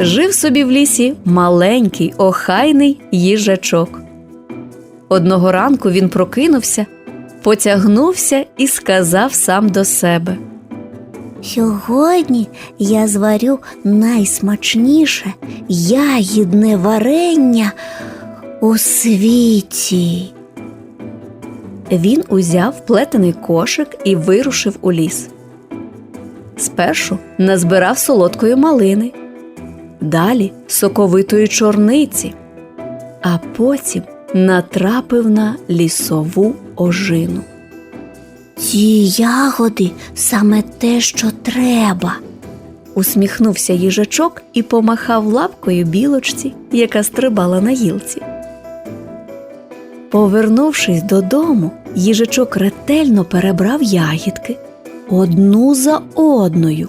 жив собі в лісі маленький, охайний їжачок. Одного ранку він прокинувся, потягнувся і сказав сам до себе. Сьогодні я зварю найсмачніше ягідне варення у світі. Він узяв плетений кошик і вирушив у ліс. Спершу назбирав солодкої малини, далі соковитої чорниці, а потім натрапив на лісову ожину. Ці ягоди саме те, що треба. Усміхнувся їжачок і помахав лапкою білочці, яка стрибала на гілці. Повернувшись додому, їжачок ретельно перебрав ягідки одну за одною.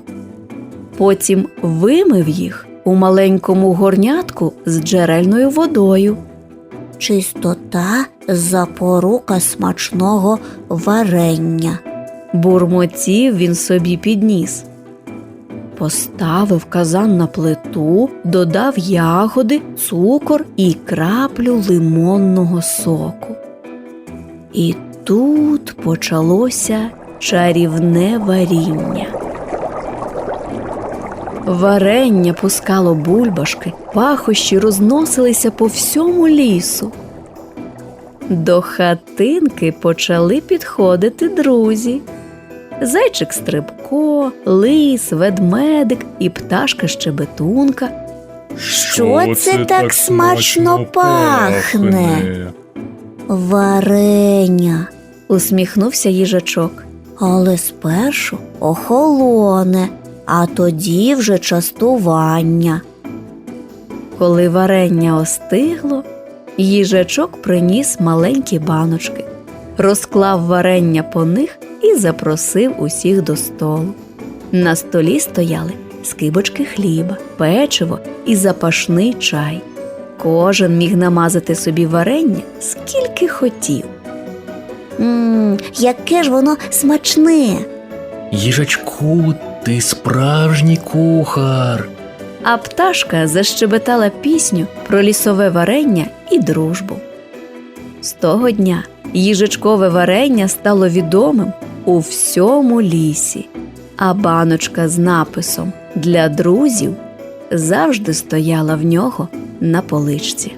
Потім вимив їх у маленькому горнятку з джерельною водою. Чистота запорука смачного варення. Бурмотів він собі підніс. Поставив казан на плиту, додав ягоди, цукор і краплю лимонного соку. І тут почалося чарівне варіння. Варення пускало бульбашки, пахощі розносилися по всьому лісу. До хатинки почали підходити друзі. Зайчик Стрибко, лис, ведмедик і пташка Щебетунка. Що це так смачно пахне? Варення. Усміхнувся їжачок. Але спершу охолоне, а тоді вже частування. Коли варення остигло, їжачок приніс маленькі баночки, розклав варення по них і запросив усіх до столу. На столі стояли скибочки хліба, печиво і запашний чай. Кожен міг намазати собі варення скільки хотів. Мм, яке ж воно смачне. Їжачку, ти справжній кухар. А пташка защебетала пісню про лісове варення і дружбу. З того дня їжачкове варення стало відомим у всьому лісі, а баночка з написом для друзів завжди стояла в нього на поличці.